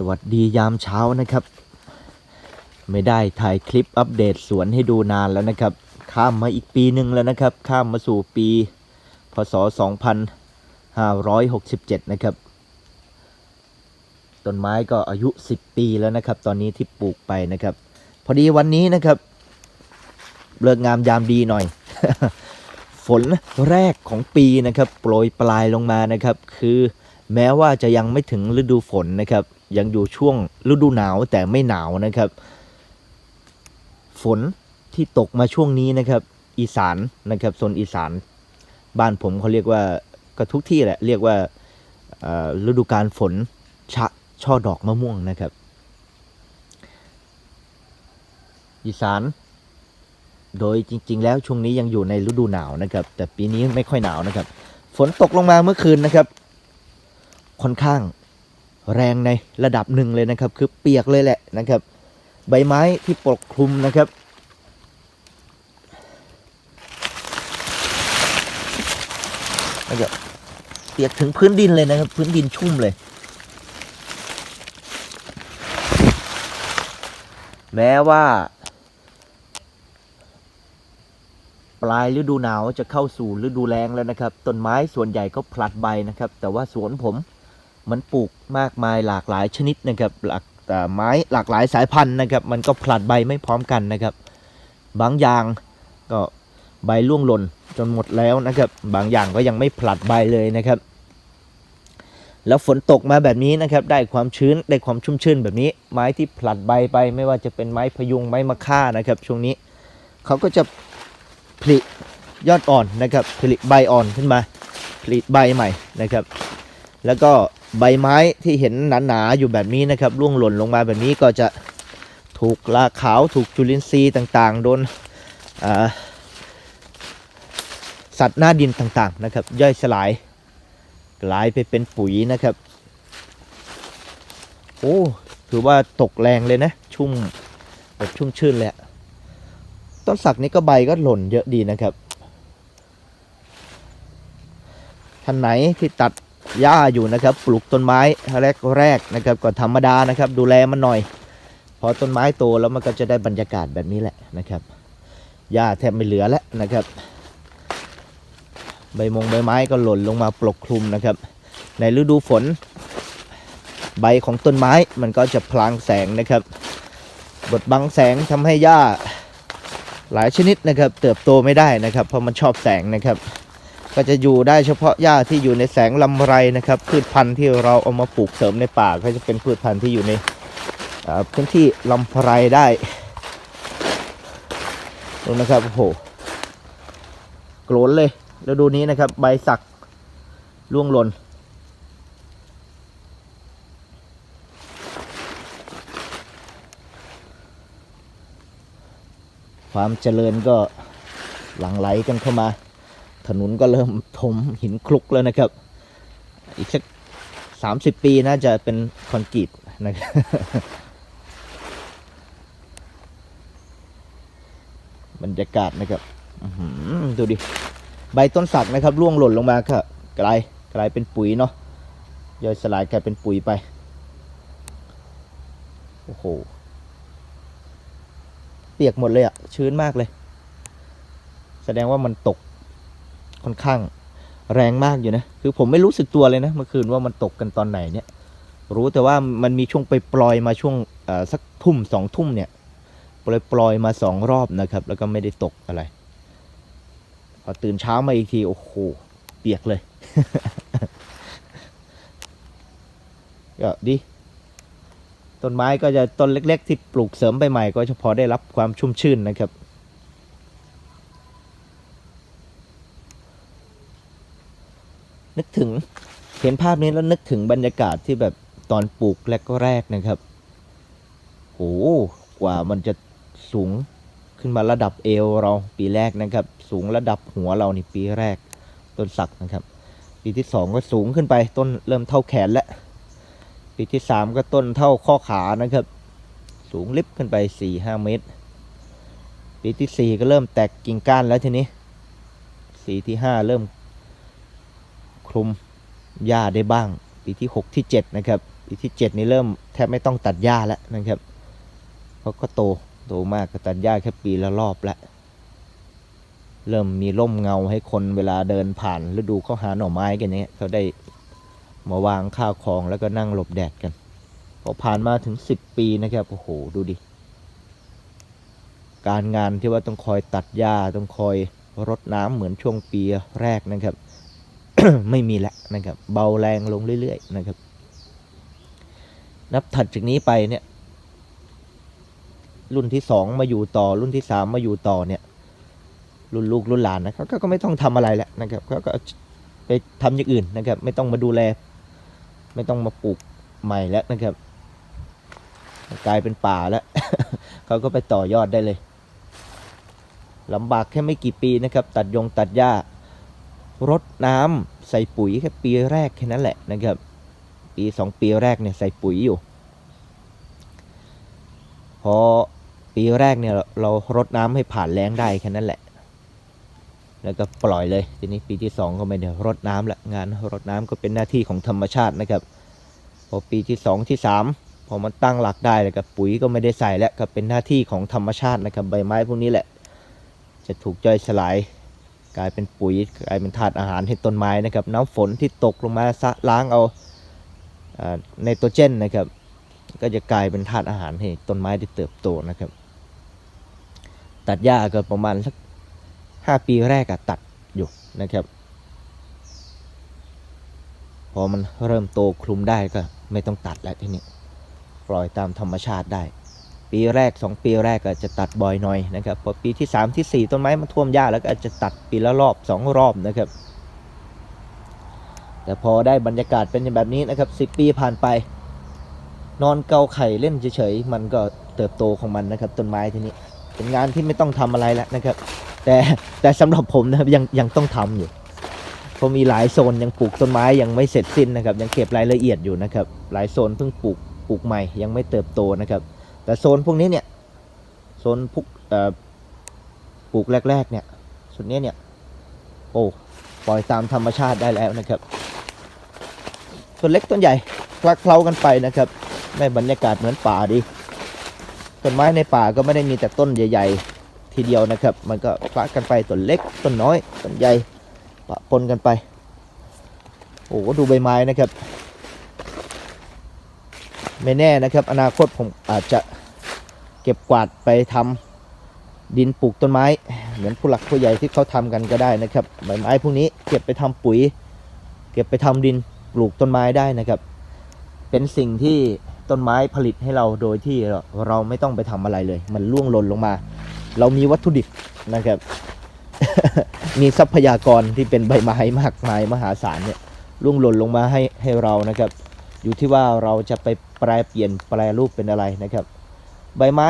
สวัสดียามเช้านะครับ ไม่ได้ถ่ายคลิปอัปเดตสวนให้ดูนานแล้วนะครับ ข้ามมาอีกปีหนึ่งแล้วนะครับ ข้ามมาสู่ปี พศ 2567 นะครับ ต้นไม้ก็อายุ 10 ปีแล้วนะครับ ตอนนี้ที่ปลูกไปนะครับ พอดีวันนี้นะครับ เลิกงามยามดีหน่อย ฝนแรกของปีนะครับ โปรยปลายลงมานะครับ คือแม้ว่าจะยังไม่ถึงฤดูฝนนะครับ ยังอยู่ช่วงฤดูหนาวแต่ไม่หนาวนะครับ ฝนที่ตกมาช่วงนี้นะครับ อีสานนะครับโซนอีสาน บ้านผมเขาเรียกว่าก็ทุกที่แหละเรียกว่าฤดูการฝนชะช่อดอกมะม่วงนะครับ อีสาน โดยจริง ๆ แล้วช่วงนี้ยังอยู่ในฤดูหนาวนะครับ แต่ปีนี้ไม่ค่อยหนาวนะครับ ฝนตกลงมาเมื่อคืนนะครับ ค่อนข้าง แรงในระดับหนึ่งเลยนะครับ คือเปียกเลยแหละนะครับ ใบไม้ที่ปกคลุมนะครับแล้วก็เปียกถึงพื้นดินเลยนะครับ พื้นดินชุ่มเลย แม้ว่า ปลายฤดูหนาวจะเข้าสู่ฤดูแล้งแล้วนะครับต้นไม้ส่วนใหญ่ก็ผลัดใบนะครับ แต่ว่าสวนผม มันปลูกมากมายหลากหลายชนิดนะครับหลากแต่ไม้หลากหลายสายพันธุ์นะครับ มันก็ผลัดใบไม่พร้อมกันนะครับ บางอย่างก็ใบร่วงหล่นจนหมดแล้วนะครับ บางอย่างก็ยังไม่ผลัดใบเลยนะครับ แล้วฝนตกมาแบบนี้นะครับ ได้ความชื้นได้ความชุ่มชื้นแบบนี้ ไม้ที่ผลัดใบไป ไม่ว่าจะเป็นไม้พยุงไม้มะค่านะครับ ช่วงนี้เขาก็จะผลิยอดอ่อนนะครับผลิใบอ่อนขึ้นมาผลิใบใหม่นะครับ แล้วก็ ใบไม้ที่เห็นหนาๆอยู่แบบนี้นะครับร่วงหล่นลงมาแบบนี้ก็จะถูกราขาวถูกจุลินทรีย์ต่างๆ โดนสัตว์หน้าดินต่างๆนะครับ ย่อยสลายกลายไปเป็นปุ๋ยนะครับ โอ้ถือว่าตกแรงเลยนะ ชุ่มแบบชุ่มชื่นเลยอะต้นสักนี้ก็ใบก็หล่นเยอะดีนะครับท่านไหนที่ตัด หญ้าอยู่นะครับ ปลูกต้นไม้แรกแรกๆนะครับก็ธรรมดานะครับ ดูแลมันหน่อย พอต้นไม้โตแล้วมันก็จะได้บรรยากาศแบบนี้แหละนะครับหญ้าแทบไม่เหลือแล้วนะครับ ใบมงใบไม้ก็หล่นลงมาปกคลุมนะครับ ในฤดูฝน ใบของต้นไม้มันก็จะพลางแสงนะครับ บดบังแสงทำให้หญ้าหลายชนิดนะครับ เติบโตไม่ได้นะครับ เพราะมันชอบแสงนะครับ ก็จะอยู่ได้เฉพาะหญ้าที่อยู่ในแสงลำไรนะครับ พืชพันธุ์ที่เราเอามาปลูกเสริมในป่าก็จะเป็นพืชพันธุ์ที่อยู่ในพื้นที่ลำไรได้ดูนะครับโอ้โหโกรนเลยแล้วดูนี้นะครับ ใบสักร่วงหล่นความเจริญก็หลั่งไหลกันเข้ามา ถนนก็เริ่มถมหินคลุกแล้วนะครับ อีกสักสามสิบปีน่าจะเป็นคอนกรีตนะครับบรรยากาศนะครับดูดิ ใบต้นสักนะครับร่วงหล่นลงมาครับกลายกลายเป็นปุ๋ยเนาะย่อยสลายกลายเป็นปุ๋ยไป โอ้โห เปียกหมดเลยอะชื้นมากเลย แสดงว่ามันตก ค่อนข้างแรงมากอยู่นะ คือผมไม่รู้สึกตัวเลยนะเมื่อคืนว่ามันตกกันตอนไหนเนี่ย รู้แต่ว่ามันมีช่วงไปปล่อยมาช่วงสักทุ่มสองทุ่มเนี่ยปล่อยปล่อยมาสองรอบนะครับ แล้วก็ไม่ได้ตกอะไร พอตื่นเช้ามาอีกที โอ้โห เปียกเลยก็ดี ต้นไม้ก็จะต้นเล็ก ๆ ที่ปลูกเสริมไปใหม่ ก็จะพอได้รับความชุ่มชื่นนะครับ นึกถึงเห็นภาพนี้แล้วนึกถึงบรรยากาศที่แบบตอนปลูกแรกๆนะครับโอ้กว่ามันจะสูงขึ้นมาระดับเอวเราปีแรกนะครับ สูงระดับหัวเรานี่ปีแรกต้นสักนะครับ ปีที่สองก็สูงขึ้นไปต้นเริ่มเท่าแขนแล้วปีที่สามก็ต้นเท่าข้อขานะครับ สูงลิบขึ้นไปสี่ห้าเมตร ปีที่สี่ก็เริ่มแตกกิ่งก้านแล้วทีนี้สีที่ห้าเริ่ม คลุมหญ้าได้บ้าง ปีที่หกที่เจ็ดนะครับ ปีที่เจ็ดนี่เริ่มแทบไม่ต้องตัดหญ้าแล้วนะครับเขาก็โตโตมากก็ตัดหญ้าแค่ปีละรอบละเริ่มมีร่มเงาให้คนเวลาเดินผ่านฤดูเขาหาหน่อไม้กันเนี้ยเขาได้มาวางข้าวของแล้วก็นั่งหลบแดดกันพอผ่านมาถึงสิบปีนะครับโอ้โหดูดิการงานที่ว่าต้องคอยตัดหญ้าต้องคอยรดน้ำเหมือนช่วงปีแรกนะครับ ไม่มีแล้วนะครับ เบาแรงลงเรื่อยๆนะครับ นับถัดจากนี้ไปเนี่ย รุ่นที่สองมาอยู่ต่อ รุ่นที่สามมาอยู่ต่อเนี่ย รุ่นลูกรุ่นหลานนะครับเขาก็ไม่ต้องทำอะไรแล้วนะครับเขาก็ไปทำอย่างอื่นนะครับ ไม่ต้องมาดูแล ไม่ต้องมาปลูกใหม่แล้วนะครับ กลายเป็นป่าแล้วเขาก็ไปต่อยอดได้เลยลำบากแค่ไม่กี่ปีนะครับ ตัดยงตัดหญ้า รดน้ำใส่ปุ๋ยแค่ปีแรกแค่นั้นแหละนะครับ ปีสองปีแรกเนี่ยใส่ปุ๋ยอยู่ พอปีแรกเนี่ยเราเรดน้ำให้ผ่านแล้งได้แค่นั้นแหละ แล้วก็ปล่อยเลยทีนี้ปีที่สองก็ไม่ได้รดน้ำละงานรดน้ำก็เป็นหน้าที่ของธรรมชาตินะครับ พอปีที่สองที่สามพอมันตั้งหลักได้แล้วก็ปุ๋ยก็ไม่ได้ใส่แล้วก็เป็นหน้าที่ของธรรมชาตินะครับใบไม้พวกนี้แหละ จะถูกย่อยสลาย กลายเป็นปุ๋ยกลายเป็นธาตุอาหารให้ต้นไม้นะครับ น้ำฝนที่ตกลงมาซะล้างเอาไนโตรเจนนะครับ ก็จะกลายเป็นธาตุอาหารให้ต้นไม้ได้เติบโตนะครับ ตัดหญ้าก็ประมาณสักห้าปีแรกอะตัดอยู่นะครับ พอมันเริ่มโตคลุมได้ก็ไม่ต้องตัดแล้วทีนี้ปล่อยตามธรรมชาติได้ ปีแรก 2 ปีแรกก็จะตัดบ่อยหน่อยนะครับพอปีที่ 3 ที่ 4 ต้นไม้มันท่วมหญ้าแล้วก็จะตัดปีละรอบ 2 รอบนะครับ แต่พอได้บรรยากาศเป็นแบบนี้นะครับ 10 ปีผ่านไป นอนเกาไข่เล่นเฉยๆมันก็เติบโตของมันนะครับ ต้นไม้ทีนี้เป็นงานที่ไม่ต้องทำอะไรแล้วนะครับ แต่แต่สำหรับผมนะครับยังยังต้องทำอยู่เพราะมีหลายโซนยังปลูกต้นไม้ยังไม่เสร็จสิ้นนะครับ ยังเก็บรายละเอียดอยู่นะครับ หลายโซนเพิ่งปลูกปลูกใหม่ยังไม่เติบโตนะครับ แต่โซนพวกนี้เนี่ยโซนพวกปลูกแรก ๆ เนี่ยส่วนนี้เนี่ยโอ้ปล่อยตามธรรมชาติได้แล้วนะครับต้นเล็กต้นใหญ่คลักเคล้ากันไปนะครับได้บรรยากาศเหมือนป่าดีต้นไม้ในป่าก็ไม่ได้มีแต่ต้นใหญ่ ๆ ทีเดียวนะครับ มันก็คละกันไปต้นเล็กต้นน้อยต้นใหญ่ปะปนกันไป โอ้ดูใบไม้นะครับ ไม่แน่นะครับ อนาคตผมอาจจะเก็บกวาดไปทำดินปลูกต้นไม้ เหมือนผู้หลักผู้ใหญ่ที่เขาทำกันก็ได้นะครับใบไม้พวกนี้เก็บไปทำปุ๋ย เก็บไปทำดินปลูกต้นไม้ได้นะครับ เป็นสิ่งที่ต้นไม้ผลิตให้เราโดยที่เราไม่ต้องไปทำอะไรเลย มันล่วงหล่นลงมา เรามีวัตถุดิบนะครับ มีทรัพยากรที่เป็นใบไม้มากมายมหาศาลเนี่ยล่วงหล่นลงมาให้ให้เรานะครับ อยู่ที่ว่าเราจะไปแปลเปลี่ยนแปลรูปเป็นอะไรนะครับ ใบไม้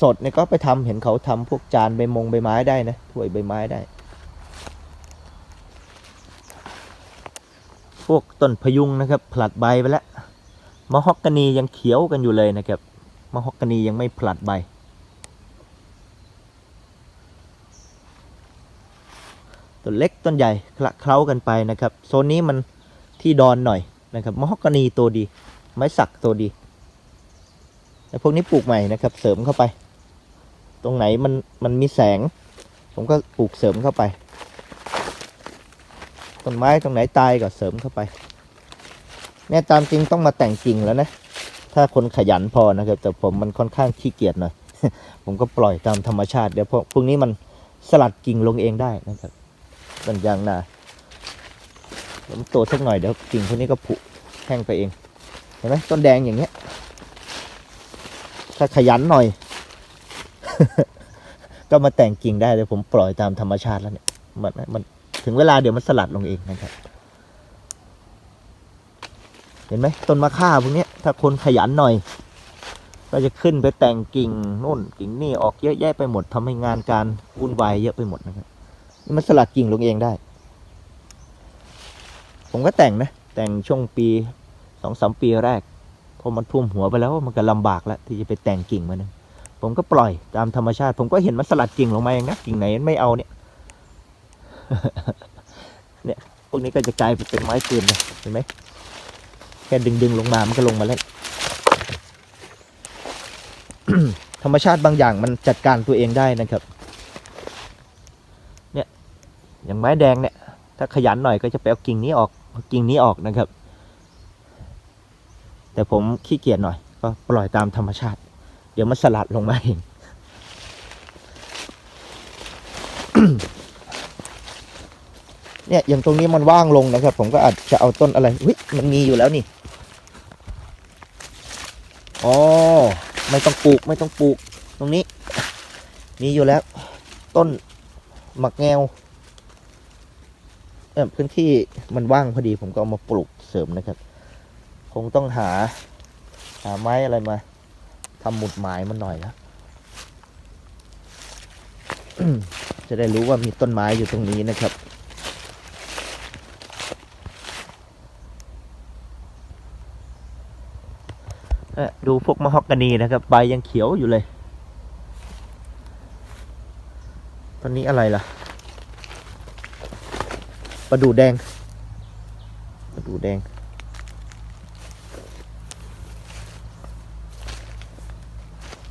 สดเนี่ยก็ไปทำเห็นเขาทำพวกจานใบมงใบไม้ได้นะถ้วยใบไม้ได้ พวกต้นพยุงนะครับ ผลัดใบไปแล้วมะฮอกกานียังเขียวกันอยู่เลยนะครับมะฮอกกานียังไม่ผลัดใบ ต้นเล็กต้นใหญ่คละเคล้ากันไปนะครับ โซนนี้มันที่ดอนหน่อย นะครับมะฮอกกานีตัวดี ไม้สักตัวดีแต่พวกนี้ปลูกใหม่นะครับ เสริมเข้าไป ตรงไหนมันมันมีแสง ผมก็ปลูกเสริมเข้าไปต้นไม้ตรงไหนตายก็เสริมเข้าไปเนี่ยตามจริงต้องมาแต่งกิ่งแล้วนะ ถ้าคนขยันพอนะครับ แต่ผมมันค่อนข้างขี้เกียจหน่อย ผมก็ปล่อยตามธรรมชาติเดี๋ยวพวกพวกนี้มันสลัดกิ่งลงเองได้นะครับต้นยางนา ผมโตสักหน่อยเดี๋ยวกิ่งพวกนี้ก็ผุแห้งไปเองเห็นไหมต้นแดงอย่างเงี้ย ถ้าขยันหน่อย ก็มาแต่งกิ่งได้เลยผมปล่อยตามธรรมชาติแล้วเนี่ยมันมันถึงเวลาเดี๋ยวมันสลัดลงเองนะครับ เห็นไหมต้นมะข่าพวกนี้ถ้าคนขยันหน่อย ก็จะขึ้นไปแต่งกิ่งนู่นกิ่งนี่ออกเยอะแยะไปหมดทำให้งานการวุ่นวายเยอะไปหมดนะครับมันสลัดกิ่งลงเองได้ ผมก็แต่งนะ แต่งช่วงปีสองสามปีแรกพอมันท่วมหัวไปแล้วมันก็ลำบากแล้วที่จะไปแต่งกิ่งมันนะผมก็ปล่อยตามธรรมชาติ ผมก็เห็นมันสลัดกิ่งลงมาเองนะกิ่งไหนไม่เอาเนี่ยเนี่ยพวกนี้ก็จะกลายเป็นไม้คืนเลยเห็นไหมแค่ดึงดึงๆลงมามันก็ลงมาเล่นธรรมชาติบางอย่างมันจัดการตัวเองได้นะครับ เนี่ยอย่างไม้แดงเนี่ย ถ้าขยันหน่อยก็จะไปเอากิ่งนี้ออก เอากิ่งนี้ออกนะครับ แต่ผมขี้เกียจหน่อย ก็ปล่อยตามธรรมชาติ เดี๋ยวมันสลัดลงมาเองเนี่ยอย่างตรงนี้มันว่างลงนะครับ ผมก็อาจจะเอาต้นอะไรวิมันมีอยู่แล้วนี่อ๋อไม่ต้องปลูกไม่ต้องปลูก ตรงนี้ มีอยู่แล้ว ต้นหมักแงว พื้นที่มันว่างพอดีผมก็เอามาปลูกเสริมนะครับ คงต้องหา หาไม้อะไรมาทำหมุดหมายมันหน่อยนะจะได้รู้ว่ามีต้นไม้อยู่ตรงนี้นะครับ ดูพวกมะฮอกกานีนะครับใบยังเขียวอยู่เลย ตอนนี้อะไรล่ะ ประดู่แดงประดู่แดง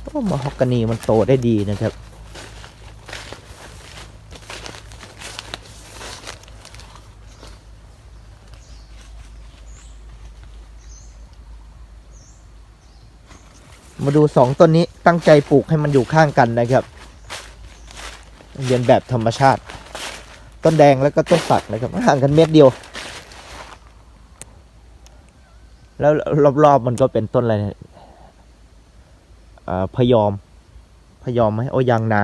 โอ้มะฮอกกานีมันโตได้ดีนะครับ มาดูสองต้นนี้ตั้งใจปลูกให้มันอยู่ข้างกันนะครับ เรียนแบบธรรมชาติ ต้นแดงแล้วก็ต้นสักนะครับห่างกันเม็ดเดียว แล้วรอบๆมันก็เป็นต้นอะไรอ่าพยอม พยอมไหมโอ้ยางนา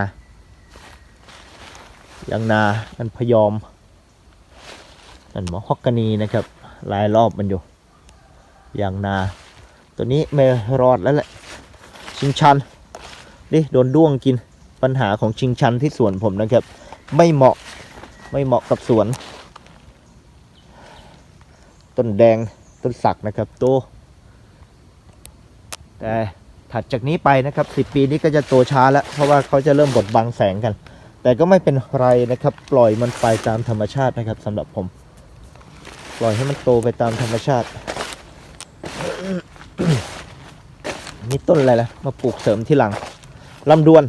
ยางนามันพยอมนั่นหมอฮอกกานีนะครับลายรอบมันอยู่ยางนา ตัวนี้ไม่รอดแล้วแหละชิงชันดิโดนด้วงกินปัญหาของชิงชันที่สวนผมนะครับ ไม่เหมาะ ไม่เหมาะกับสวน ต้นแดงต้นสักนะครับโต แต่ถัดจากนี้ไปนะครับสิปีนี้ก็จะโตช้าแล้ว เพราะว่าเขาจะเริ่มบดบังแสงกัน แต่ก็ไม่เป็นไรนะครับ ปล่อยมันไปตามธรรมชาตินะครับสำหรับผม ปล่อยให้มันโตไปตามธรรมชาตินี่ต้นอะไรล่ะ มาปลูกเสริมที่หลังลำดวน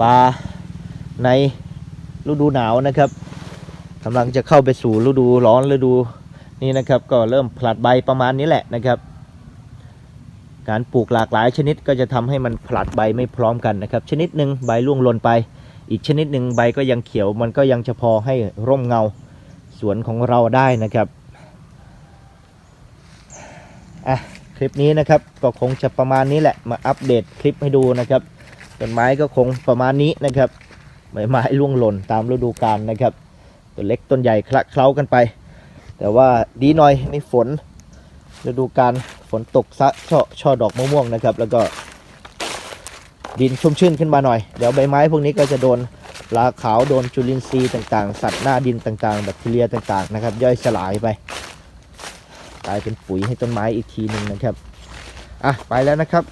ปลาในฤดูหนาวนะครับกำลังจะเข้าไปสู่ฤดูร้อนฤดูนี้นะครับ ก็เริ่มผลัดใบประมาณนี้แหละนะครับ การปลูกหลากหลายชนิดก็จะทำให้มันผลัดใบไม่พร้อมกันนะครับ ชนิดหนึ่งใบร่วงหล่นไป อีกชนิดหนึ่งใบก็ยังเขียวมันก็ยังจะพอให้ร่มเงาสวนของเราได้นะครับอะคลิปนี้นะครับก็คงจะประมาณนี้แหละมาอัปเดตคลิปให้ดูนะครับ ต้นไม้ก็คงประมาณนี้นะครับใบไม้ร่วงหล่นตามฤดูกาลนะครับต้นเล็กต้นใหญ่คละเคล้ากันไป แต่ว่าดีหน่อยไม่ฝนฤดูกาลฝนตกซะช่อช่อดอกมะม่วงนะครับ แล้วก็ดินชุ่มชื่นขึ้นมาหน่อย เดี๋ยวใบไม้พวกนี้ก็จะโดนลาขาวโดนจุลินทรีย์ต่างๆ สัตว์หน้าดินต่างๆแบคทีเรียต่างๆนะครับ ย่อยสลายไปกลายเป็นปุ๋ยให้ต้นไม้อีกทีหนึ่งนะครับ อะ ไปแล้วนะครับ